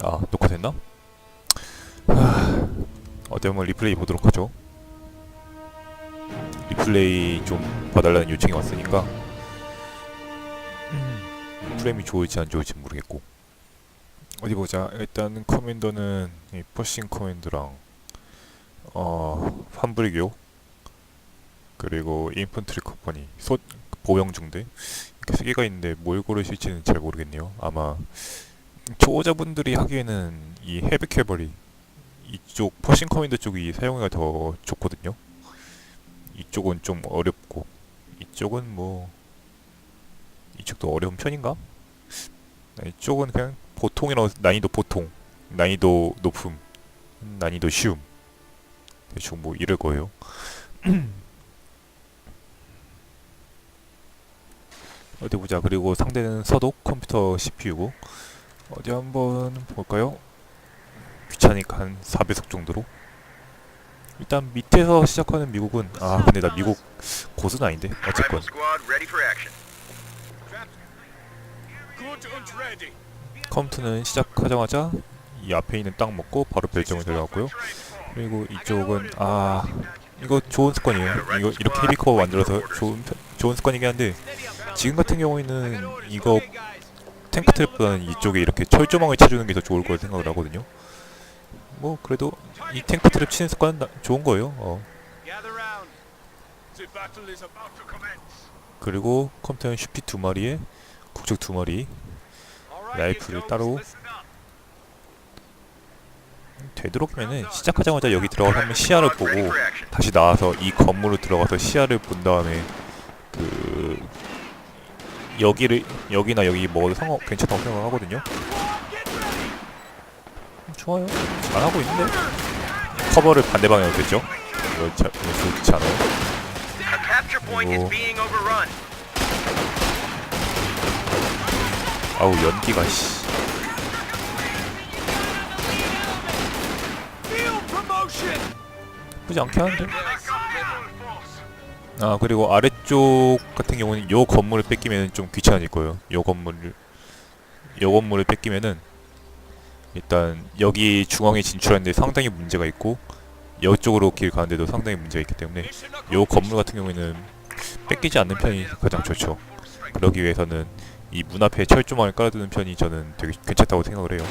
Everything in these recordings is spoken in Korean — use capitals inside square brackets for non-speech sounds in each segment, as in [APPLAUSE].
아 녹화됐나? 하... 어디 한번 리플레이 보도록 하죠. 리플레이 좀 봐달라는 요청이 왔으니까. 음, 프레임이 좋을지 안 좋을지 모르겠고. 어디 보자. 일단 커맨더는 이 퍼싱 커맨드랑 어 환불교 그리고 인펀트리 컴퍼니 소 보병 중대. 이렇게 세 개가 있는데 뭘 고르실지는 잘 모르겠네요. 아마 초보자분들이 하기에는 이 헤비 캐버리 이쪽 퍼싱 커맨드 쪽이 사용하기가 더 좋거든요. 이쪽은 좀 어렵고 이쪽은 뭐 이쪽도 어려운 편인가? 네, 이쪽은 그냥 보통이라고 난이도 보통 난이도 높음 난이도 쉬움 대충 뭐 이럴 거예요. [CLEARS THROAT] 어디 보자. 그리고 상대는 서독 컴퓨터 CPU고 어디 한번 볼까요? 귀찮으니까 한 4배속 정도로 일단 밑에서 시작하는 미국은 아 근데 나 미국 고수는 아닌데 어쨌건. 컴퓨터는 시작하자마자 이 앞에 있는 땅 먹고 바로 별점을 들어갔고요 그리고 이쪽은 아 이거 좋은 습관이에요 이거 이렇게 헤비커버 만들어서 좋은 편- 좋은 습관이긴 한데 지금 같은 경우에는 이거 탱크 트랩보다는 이쪽에 이렇게 철조망을 쳐주는 게 더 좋을 거라 생각을 하거든요 뭐 그래도 이 탱크 트랩 치는 습관은 나- 좋은 거예요 어. 그리고 컴퓨터는 슈피 두 마리에 국적 두 마리 라이프를 따로. 되도록이면은 시작하자마자 여기 들어가서 한번 시야를 보고. 다시 나와서 이 건물로 들어가서 시야를 본 다음에 그 여기를 여기나 여기 먹어도 상관 괜찮다고 생각하거든요. 음, 좋아요. 잘 하고 있는데 커버를 반대 방향으로 됐죠. 이거 자, 이거 좋지 않아요. 아우 연기가 씨. 나쁘지 않게 하는데. 아 그리고 아래쪽 같은 경우는 요 건물을 뺏기면 좀 귀찮아질 거예요. 요 건물을 요 건물을 뺏기면은 일단 여기 중앙에 진출하는데 상당히 문제가 있고 이쪽으로 길 가는데도 상당히 문제가 있기 때문에 요 건물 같은 경우에는 뺏기지 않는 편이 가장 좋죠. 그러기 위해서는 이 문 앞에 철조망을 깔아두는 편이 저는 되게 괜찮다고 생각을 해요.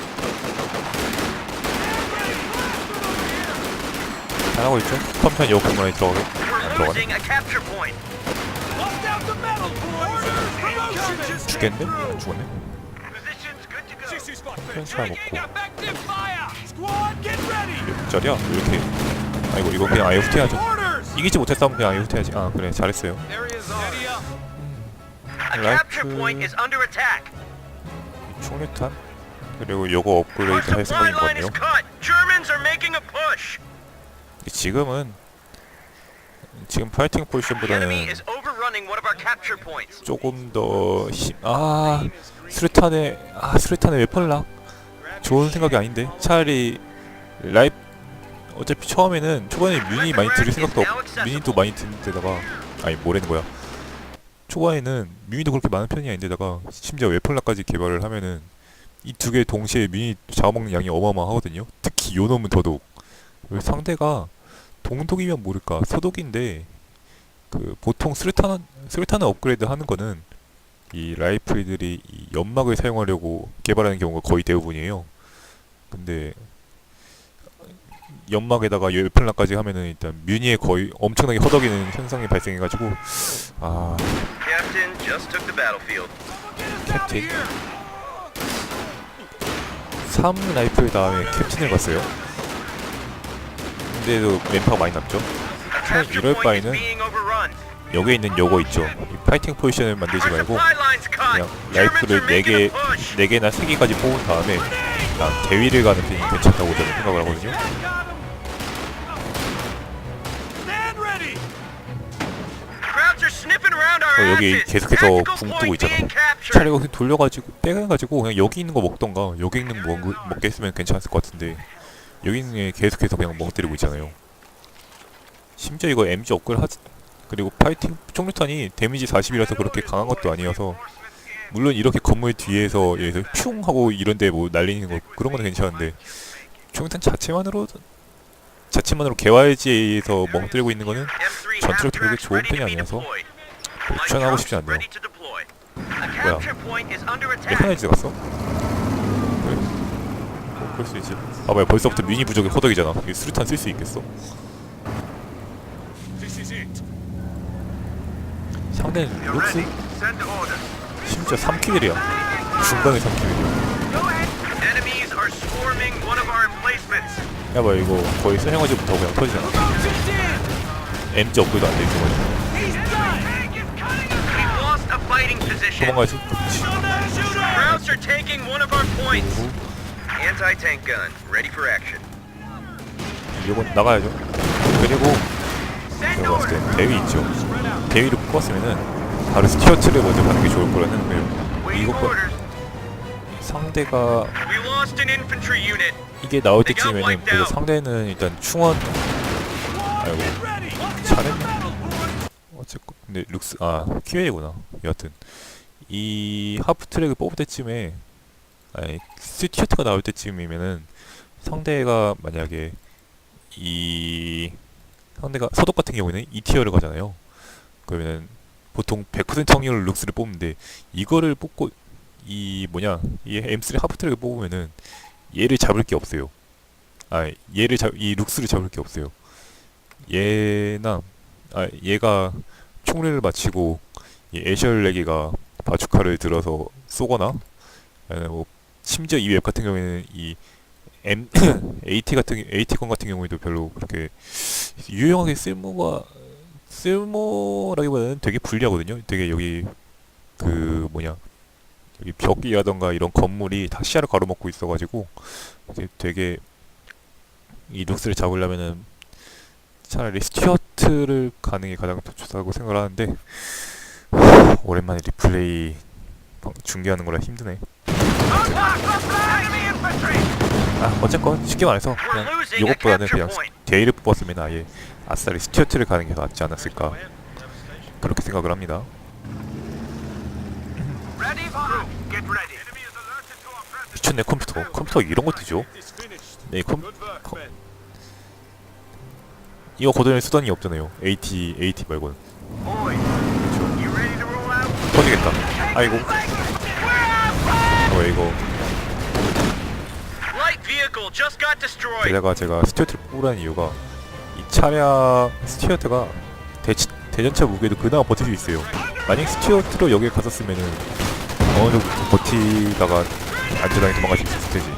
잘하고 있죠? 컴퓨터 요 건물에 들어가게 들어가네. 죽겠는데? 죽었네? Positions good to go. 60 spot 펜 finish. 잘 Taking 먹고 effective fire. Squad, get ready. 몇 짜리야? 왜 이렇게 아이고 이거 그냥 아예 후퇴하죠. 이기지 못했다면 그냥 아예 후퇴하지 아 그래 잘했어요 uh, attack. 총류탄 그리고 요거 업그레이드 할 생각인. 근데 지금은 지금 파이팅 포지션보다는. 조금 더 시... 아 수류탄에 아 수류탄에 왜 펄락 좋은 생각이 아닌데. 차라리 라이프 어차피 처음에는 초반에 뮤니 많이 들을 생각도 없 뮤니도 많이 드는 데다가 아니 뭐라는 거야? 초반에는 뮤니도 그렇게 많은 편이 아닌데다가 심지어 웨펄라까지 개발을 하면은 이 두 개 동시에 뮤니 잡아먹는 양이 어마어마하거든요. 특히 요 놈은 더더욱. 그 상대가 동독이면 모를까. 서독인데 그 보통 수류탄 수류탄을 업그레이드 하는 거는 이 라이플들이 이 연막을 사용하려고 개발하는 경우가 거의 대부분이에요. 근데 연막에다가 열플라까지 하면은 일단 뮤니에 거의 엄청나게 허덕이는 현상이 발생해가지고 아. 캡틴. 3 라이플 다음에 캡틴을 갔어요 근데도 맨파가 많이 남죠 capture 이럴 바에는. 여기에 있는 요거 있죠 이 파이팅 포지션을 만들지 말고. 그냥 라이프를 making a 4개, push. 4개나 3개까지 뽑은 다음에 그냥 대위를 가는 편이 괜찮다고 저는 생각을 하거든요 어, 여기. 계속해서 붕 뜨고 있잖아. 차라리 여기 돌려가지고 빼가지고 그냥 여기 있는 거 먹던가 여기 있는 거 먹, 먹겠으면 괜찮았을 것 같은데 여기 있는 게 계속해서 그냥 멍 때리고 있잖아요 심지어 이거 MG 업글 하 그리고 파이팅 총류탄이 데미지 40이라서 그렇게 강한 것도 아니어서 물론 이렇게 건물 뒤에서 예를 들어 퓨 하고 이런데 뭐 날리는 거 그런 거는 괜찮은데 총탄 자체만으로 자체만으로 개화지에서 멍 때리고 있는 거는 M3 전투력 되게 half-tracks 좋은 편이 아니라서 deployed. 추천하고 싶지 않네요. Attack. 메카나이즈 갔어? 그럴 수 있지. 봐봐요 벌써부터 미니 부족의 호덕이잖아. 이 수류탄 쓸 수 있겠어? 상대는 룩스. 심지어 3킬이야. 중간에 3킬이야. Enemies are swarming one of our emplacements. 야봐 이거 거의 선행화지부터 그냥 터지잖아. MG 업그레이드 안돼 있어가지고. 도망가야지. 그렇지. Anti-tank gun, ready for action. 이건 나가야죠. 그리고 제가 봤을 때 대위 있죠. 대위를 뽑았으면은 바로 스티어트를 먼저 가는 게 좋을 거라 생각해요. 이것과. 상대가. 이게 나올 때쯤에는 그래도 상대는 일단 충원 아이고 잘했네. 어쨌건 근데 룩스 아 QA구나. 여하튼 이 하프 트랙을 뽑을 때쯤에 아니 스티어트가 나올 때쯤이면은 상대가 만약에 이 상대가 서독 같은 경우에는 2티어를 가잖아요. 그러면은 보통 100% 확률로 룩스를 뽑는데 이거를 뽑고 이 뭐냐 이 M3 하프 트랙을 뽑으면은 얘를 잡을 게 없어요. 아 얘를 잡 이 룩스를 잡을 게 없어요. 얘나 아 얘가 총례를 마치고 이 애셜 레기가 바주카를 들어서 쏘거나 아니면 뭐 심지어 이 웹 같은 경우에는 이 M [COUGHS] AT 같은 AT 건 같은 경우에도 별로 그렇게 유용하게 쓸모가 쓸모라기보다는 되게 불리하거든요. 되게 여기 그 뭐냐 여기 벽이라던가 이런 건물이 다 시야를 가로막고 있어가지고 되게 이 룩스를 잡으려면은 차라리 스튜어트를 가는 게 가장 더 좋다고 생각을 하는데 하, 오랜만에 리플레이 방- 중계하는 거라 힘드네. 아 어쨌건 쉽게 말해서 그냥 이것보다는 그냥. 데이를 뽑았으면 아예 아싸리 스튜어트를 가는 게더 낫지 않았을까 그렇게 생각을 합니다. 미쳤네 컴퓨터 컴퓨터 이런 것도 죠 It's finished. 네, 컴, 컴-. 이거 거둬낼 수단이 없잖아요. AT AT 말고는? 터지겠다. 아이고. 왜 이거. 게다가 제가 스튜어트를 뽑으라는 이유가 이 차량 스튜어트가 대, 대전차 무게도 그나마 버틸 수 있어요. 만약 스튜어트로 여기에 갔었으면은 어느 정도 버티다가 안전하게 도망갈 수 있었을 테지.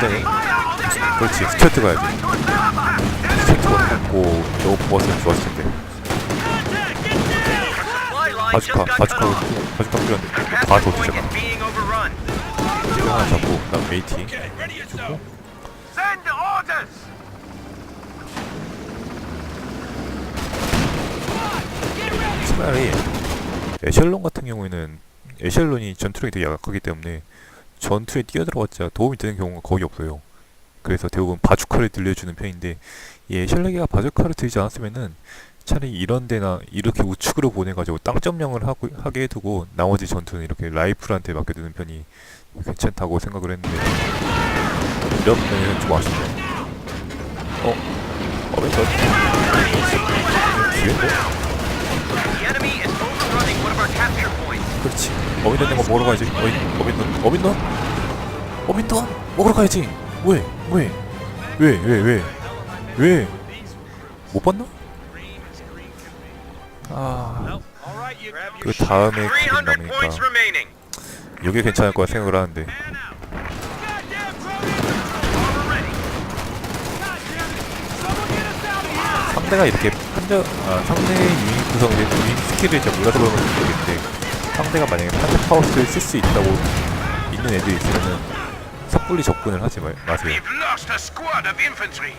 대네. 그렇지 스튜어트 가야지. 스튜어트가 갖고 너무 뽑았으면 좋았을 텐데. 바주카 바주카. 바주카 필요한데 The 다 capture 더 point 주잖아. is being overrun. 이거 하나 잡고 그 다음 ready yourself. Send orders. 차라리 에셜론 같은 경우에는 에셜론이 전투력이 되게 약하기 때문에 전투에 뛰어들어봤자 도움이 되는 경우가 거의 없어요. 그래서 대부분 바주카를 들려주는 편인데 이 에셜레기가 바주카를 들지 않았으면은 차라리 이런 데나 이렇게 우측으로 보내가지고 땅점령을 하고, 하게 해두고 나머지 전투는 이렇게 라이플한테 맡겨두는 편이 괜찮다고 생각을 했는데 이런 면에는 좀 아쉽네요. 어? 어, 왜 저? 기회인데? The enemy is overrunning one of our capture points. 그렇지. 어민돈 된거 먹으러 가야지. 어민, 어민돈, 어민돈, 어민돈 먹으러 가야지. 왜, 왜, 왜, 왜, 왜, 왜? 못 봤나? 아. 그 다음에 300 남으니까. 이게 괜찮을 거라 생각을 하는데. 상대가 이렇게 판정, 아, 상대의 유닛 구성, 유닛 스킬을 잘 몰라서 그런 건지 모르겠는데 상대가 만약에 판정 파워스를 쓸 수 있다고 있는 애들이 있으면은 섣불리 접근을 하지 마, 마세요. Infantry.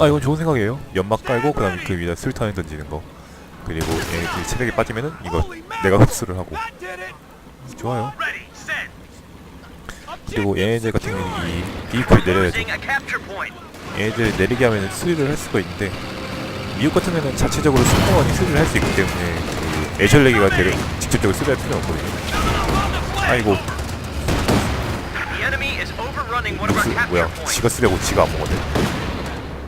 아 이건 좋은 생각이에요 연막 깔고 그 다음에 그 위에다 술탄을 던지는 거 그리고 얘네들이 체력이 빠지면은 이거 내가 흡수를 하고. 좋아요. 그리고 얘네들 같은 경우는 이 비크를 내려야죠. 얘네들 내리게 하면 수리를 할 수가 있는데 미국 같은 데는 자체적으로 승무원이 수리를 할 수 있기 때문에 그 애셜레기가 되게 직접적으로 수리할 필요는 없거든요. 아이고 our capture 뭐야. 지가 쓰려고 지가 안 먹었네.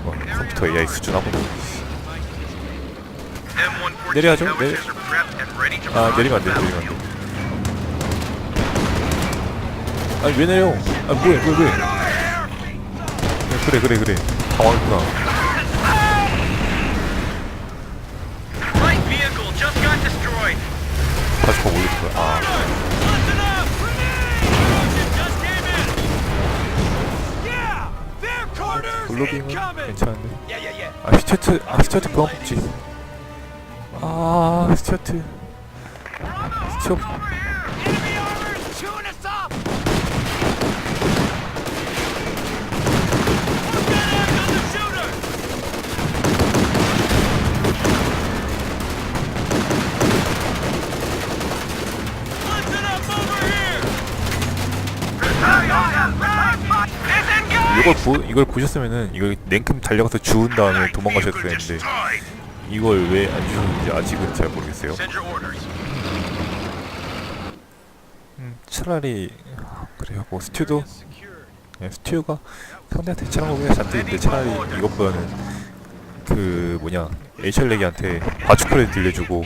어, 컴퓨터 AI 수준하고 M114 내려야죠, to 아 내리면 안 돼, 내리면 안 battlefield. 돼. 아니 왜 내려? 아 뭐야, 왜 왜? 그래 그래 그래 just got destroyed. 바주카 올릴 거야. 아 블로빙은! 괜찮은데. 아 스튜어트 아 스튜어트 그만 뽑지. 아 스튜어트 스튜어! 이걸 보 이걸 보셨으면은 이걸 냉큼 달려가서 주운 다음에 도망가셨어야 했는데 이걸 왜 안 주셨는지 아직은 잘 모르겠어요. 음, 차라리 아, 그래요 뭐 스튜도 네, 스튜가 상대한테 대처한 거보다 잔뜩인데 차라리 이것보다는 그 뭐냐 에이셜레기한테 바주카를 들려주고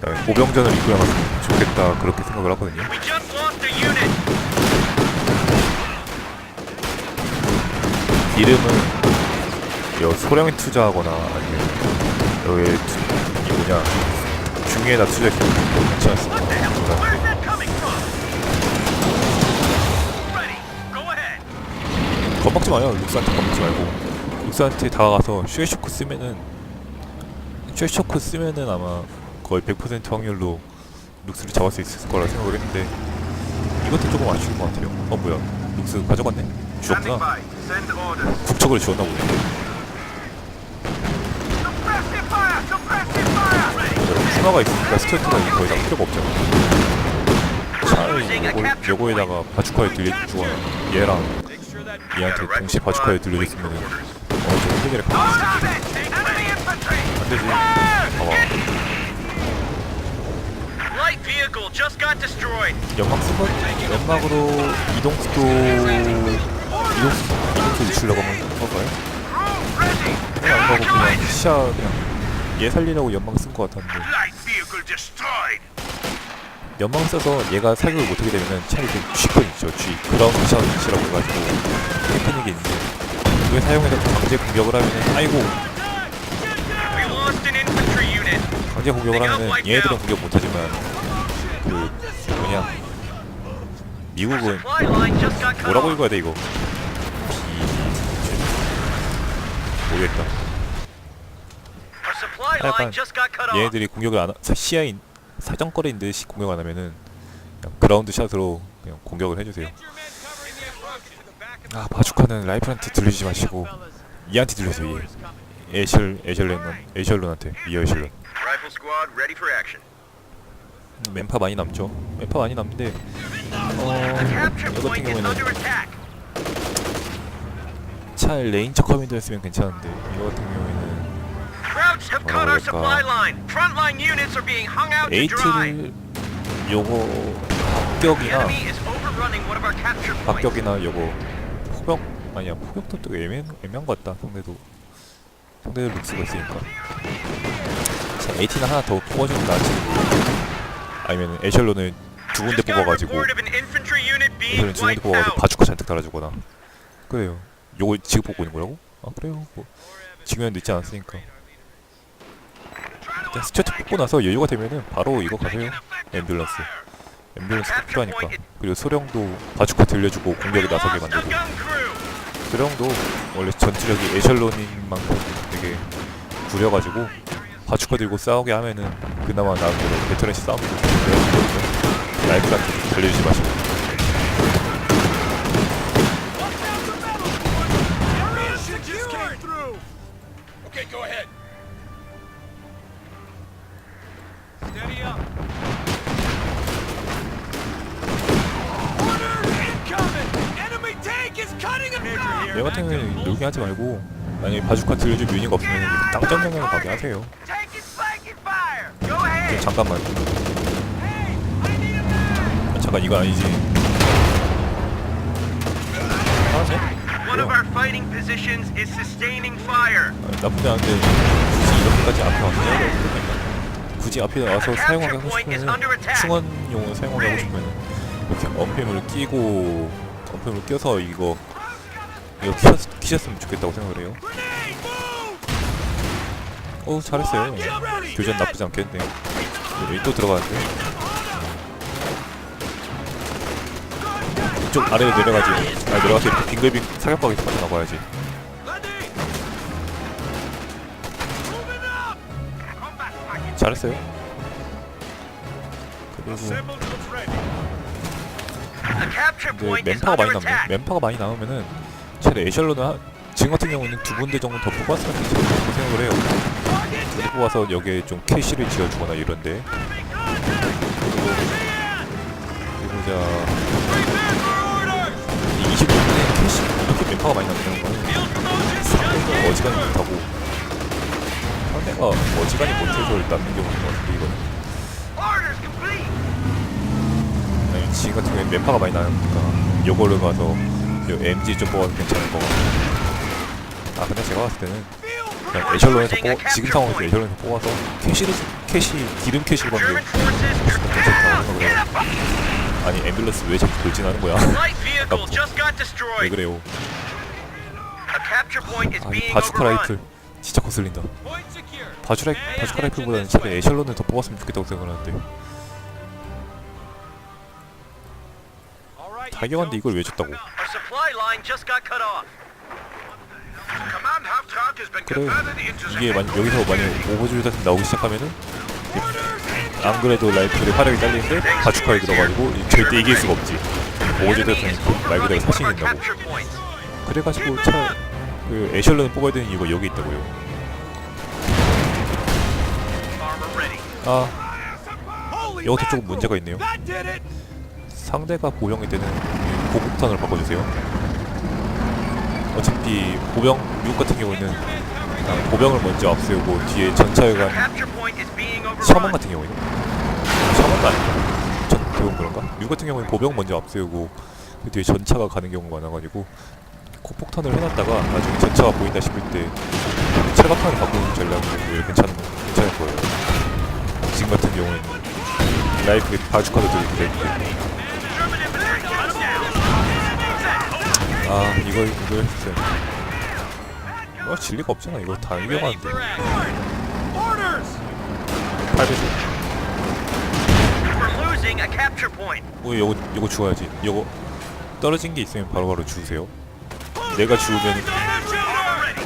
그다음에 보병전을 이끌어갔으면 좋겠다 그렇게 생각을 하거든요. 이름은 여 소량에 투자하거나 아니면 여기 투, 이 뭐냐 중에다. Go ahead. 겁먹지 마요. 룩스한테 겁먹지 말고 룩스한테 다가가서 쉐쇼크 쓰면은 쉐쇼크 쓰면은 아마 거의 100% 확률로 룩스를 잡을 수 있을 거라 생각을 했는데 이것도 조금 아쉬운 것 같아요. 어 뭐야 룩스 가져갔네. 주었구나. 국적으로 지웠나 보네. 스나가 있으니까 스튜어트가 거의 다 필요가 없잖아. 차라리 요걸, 요거 에다가 바주카에 들려주거나 얘랑 얘한테 동시에 바주카에 들려줬으면. 어느 정도 해결을 가능할 수 있을 텐데 Enemy infantry! 안 되지. 봐봐. 연막 쓴 건? 연막으로 이동수도 이동수 이동수 유출라고? Crew ready. 그냥 안 가고 그냥 시야 그냥 얘 살리려고 연막 쓴 것 같았는데. 연막 써서 얘가 사격을 못하게 되면은 차라리 그 G건 있죠 G 그라운드 샷이라고 해가지고. 테크닉이 있는데 그걸 사용해서 강제 공격을 하면은 아이고. 강제 공격을 하면은 얘네들은 공격 못하지만 그 뭐냐. 미국은 뭐라고. 읽어야 돼 이거? 비 모르겠다 약간. 얘네들이 공격을 안 하, 사- 시야인 사정거리인 듯이 공격 안 하면은 그냥 그라운드 샷으로 그냥 공격을 해주세요 아 바주카는 라이플한테 들리지 마시고 얘한테 들려서 얘 에셜 에셜런 에셜론한테 이 에셜론. 멘파 많이 남죠 멘파 많이 남는데 어 이거 같은 경우에는 attack. 차라리 레인저 커맨더였으면 괜찮은데 이거 같은 경우에는 에이트를 요거 합격이나. 합격이나 요거 포격 아니야 포격도 또 애매, 애매한 것 같다 상대도. 상대도 룩스가 있으니까. 자 에이티는 하나 더 뽑아주는 게 낫지 아니면 에셜론을 두 군데 뽑아가지고 에셜론 두 군데 뽑아가지고. 바주카 잔뜩 달아주거나. 그래요. 요거 지금 뽑고 있는 거라고? 아 그래요. 뭐 지금은 늦지 않았으니까 일단 스튜어트 뽑고 나서 여유가 되면은 바로 이거 가세요. 앰뷸런스. 앰뷸런스 꼭 필요하니까. 그리고 소령도 바주카 들려주고 공격에 나서게 만들고. 소령도 원래 전투력이 에셜론인 만큼 되게 구려가지고 바주카 들고 싸우게 하면은 그나마 나름대로 베테랑시 싸움이 좀 되어지거든요 라이프한테 달려주지 마시고 놀게 하지 말고 만약에 바주카 들려줄 뮤니가 없으면 땅점 명령을 가게 하세요. Ahead. 잠깐만. 아, 잠깐 이거 아니지? 하나씩? Sustaining fire. 아, 나쁘지 않은데 굳이 이렇게까지 앞에 필요가 굳이 앞에 와서 사용하게 하고 싶으면 충원용을 사용하게 하고 싶으면 이렇게 언팸을 끼고 언팸을 껴서 이거 이거 키셨, 키셨으면 좋겠다고 생각을 해요. 어 잘했어요. 교전 나쁘지 않겠네요 또 들어가는데? 이쪽 아래로 내려가지. 아 내려가서 이렇게 빙글빙 사격각에서 빠져나가야지. 잘했어요. 그리고 근데 멘파가 많이 남네. 멘파가 많이 나오면은 차라리 에셜로는 한- 지금 같은 경우는 두 군데 정도 더 뽑았으면 괜찮다고 생각을 해요. 뽑아서 여기에 좀 캐시를 지어주거나 이런데. 그리고 자 25분에 캐시 이렇게 멘파가 많이 나오는 거는 상대가 어지간히 못하고 상대가 어지간히 못해서 남는 경우인 것 같은데 이거는. 지금 같은 경우에 멘파가 많이 나니까 요거를 가서 요 MG 좀 뽑아도 괜찮을 것 같고 아 근데 제가 봤을 때는 그냥 에셜론에서 뽑아 지금 상황에서 에셜론에서 뽑아서 캐시를 캐시 기름 캐시를 받는 게 괜찮다고. 생각을 해요 아니 앰뷸런스 왜 자꾸 돌진하는 거야 왜. 그래요 being 바주카. 라이플 진짜 거슬린다. 바주라, 바주카 라이플보다는 차라리 에셜론을 더 뽑았으면 좋겠다고 생각하는데 two. 이걸 왜 줬다고 Our supply line just got cut off. Command half track has been 그래 converted into 이게 만, 여기서 만약 오버조이 같은 게 나오기 시작하면은 안 그래도 라이플이 화력이 딸리는데 바주카에 들어가지고 이- 절대 이길 수가 없지 오버조이 같은 말 그대로 our 된다고. 그래가지고 차그 에셜런을 뽑아야 되는 이유가 여기 있다고요. 아 이것도 조금. 문제가 있네요. 상대가 보병이 되는 이 보급탄을 바꿔주세요 어차피 보병 미국 같은 경우에는 보병을 먼저 앞세우고 뒤에 셔먼 overrun. 같은 경우에는 셔먼도 아니고 전 그건 그런가? 미국 같은 경우에는 보병 먼저 앞세우고 그 뒤에 전차가 가는 경우가 많아가지고 고폭탄을 해놨다가 나중에 전차가 보인다 싶을 때 철갑탄을 바꾸는 오히려 괜찮은 괜찮을 거예요. 지금 같은 경우에는 라이프에 바주카도 들고 있는데 아 이걸 이걸 했어요. 어 진리가 없잖아 이거 다 이겨가는데 Orders. 800. We're losing a capture point. 뭐 요거 요거 주워야지. 요거 떨어진 게 있으면 바로바로. 내가 Armor ready.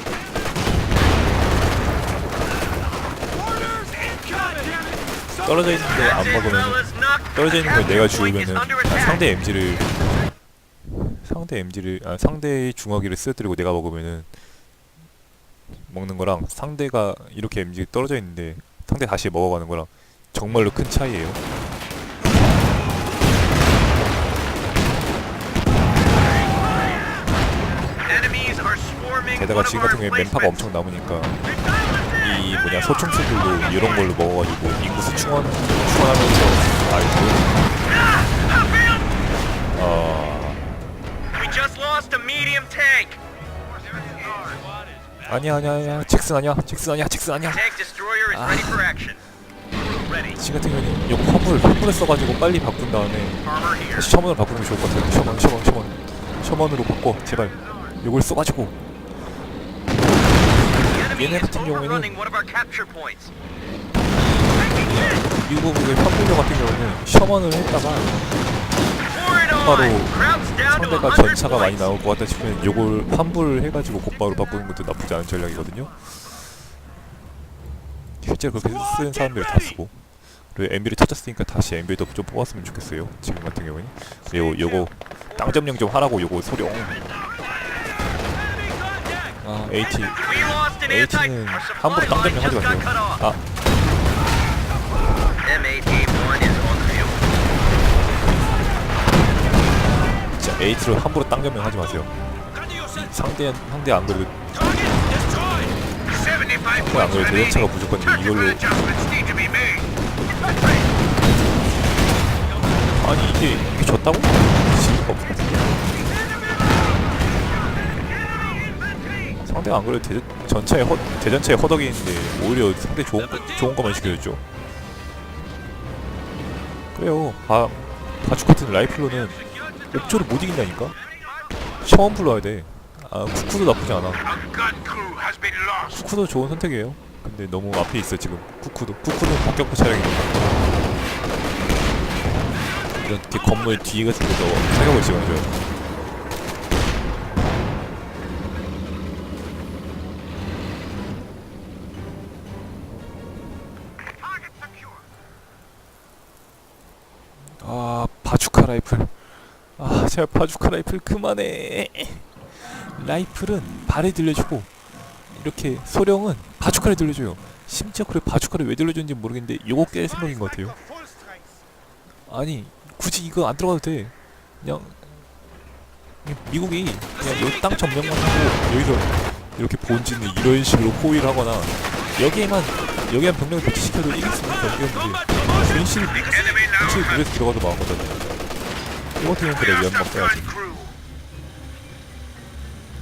Orders incoming. 떨어져 있는데 안 먹으면. 떨어져 있는 걸 내가 아, attack. 상대 MG를 상대 MG를 아 상대의 중화기를 쓰러뜨리고 내가 먹으면은 먹는 거랑 상대가 이렇게 MG 떨어져 있는데 상대 다시 먹어가는 거랑 정말로 큰 차이예요. 게다가 지금 같은 경우에 멘파가 emplacements. 엄청 남으니까 이 뭐냐 소총수들도 이런 걸로 먹어가지고 인구수 충원 충원하면서 아이고 아 We just lost a medium tank. 아니야 아니야 아니야 잭슨 아니야 잭슨 아니야 잭슨 아니야 Tank destroyer is ready for action. Ready. 지금 같은 경우는 이거 화물 화물을 써가지고 빨리 바꾼 다음에 Armor here. 다시 셔먼을 바꾸는 게 좋을 것 같아요 셔먼 셔먼 셔먼 셔먼으로 바꿔 제발 이걸 써가지고 The enemy 얘네 is 같은 경우에는 overrunning one of our capture points. 미국의 화물력 같은 경우는 셔먼을 했다가 Pour it 바로 on. Crowds down to 상대가 100 전차가 많이. 나올 것 같다 싶으면 요걸 환불을 해가지고 곧바로 바꾸는 것도 나쁘지 않은 전략이거든요. 실제로 그렇게 쓰는 사람들이 다 쓰고. 그리고 MB를 찾았으니까 다시 MB도 좀 뽑았으면 좋겠어요. 지금 같은 경우에는. 그리고 요거 땅 점령 좀 하라고 요거 소령. 아 AT. AT는 함부로 supply line 땅점령 하지 just got cut 마세요. 아 AT로 함부로 땅점령 하지 마세요 상대 상대 안 그래도 75 상대 안 그래도 대전차가 부족한데 이걸로. 아니 이게 이게 졌다고? 지가 없어. 상대가 안 그래도 대전 전차에 허 대전차에 허덕이 있는데 오히려 상대 좋은 거- 좋은 것만 시켜줬죠. 그래요. 바 바주 같은 라이플로는 옵저를 못 이긴다니까. 셔먼 불러야 돼. 아 쿠쿠도 나쁘지 않아. 쿠쿠도 좋은 선택이에요. 근데 너무 앞에 있어 지금 쿠쿠도. 쿠쿠는 복격포 차량이니까. 이렇게 건물 뒤에 같은 데서 사격을 secure. 아 바주카 라이플. 아 제발 바주카 라이플 그만해. 라이플은 발에 들려주고 이렇게 소령은 바주카를 들려줘요. 심지어 그래 바주카를 왜 들려주는지 모르겠는데 요거 깰 생각인 것 같아요. 아니 굳이 이거 안 들어가도 돼 그냥 미국이 그냥 여기 땅 점령만 하고 여기서 이렇게 본진을 이런 식으로 포위를 하거나 여기에만 여기만 병력을 배치시켜도 이길 수 있는 경기였는데 괜시 Enemy now 괜시 has 그래서 들어가도 망한 거잖아요 연막 a 빼야지.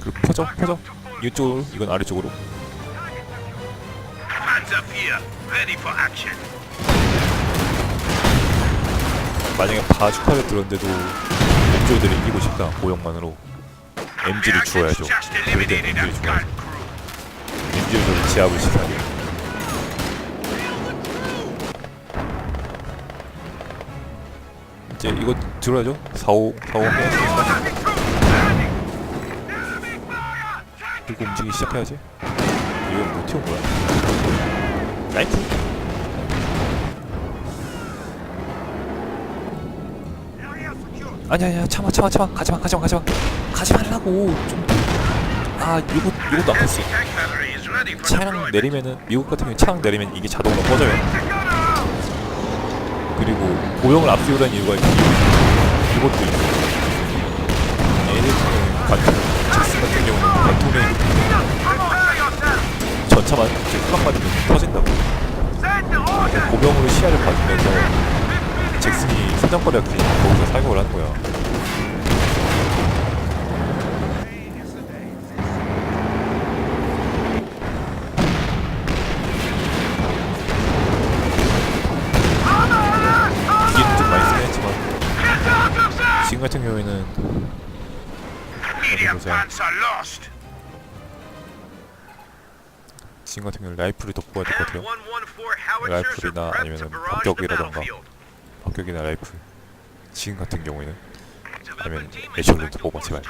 그리고 퍼져 퍼져 이쪽으로 이건 아래쪽으로. 만약에 바주카를 들었는데도 엠지오들이 이기고 싶다 고역만으로 MG를 주어야죠 그럴 때 MG를 주어야죠. MG를 제압을 시켜야 돼요 이제 이거 들어야죠. 45 45 해야 되겠다 그리고 움직이기 시작해야지. 이건 못 거야? 라이트 Area secure. 아니야 아니야. 참아 참아 참아. 가지마 가지마 가지마. 가지 말라고. 좀아 이거 이것도 아팠어. 차량. 내리면은 미국 같은 경우 차량 내리면 이게 자동으로 꺼져요. 그리고 고용을 앞세우라는 이유가 있고 이것도 있고 얘네 같은 잭슨 같은 경우는 yourself. 전차만 맞으면 터진다고. 고병으로 시야를 봐주면서 잭슨이 사정거리가 길니까 거기서 사격을 하는 거야 지금 같은 경우는 라이플을 더 뽑아야 될 것 같아요 M114 howitzers are 라이플이나 폭격이라던가. battlefield. 박격이나 라이플 지금 같은 경우에는 아니면 to 뽑아 제발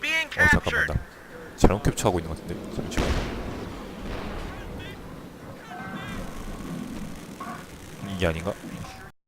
being 어 잠깐만. 나 잘못 캡처하고 있는 것 같은데 잠시만 이게 아닌가?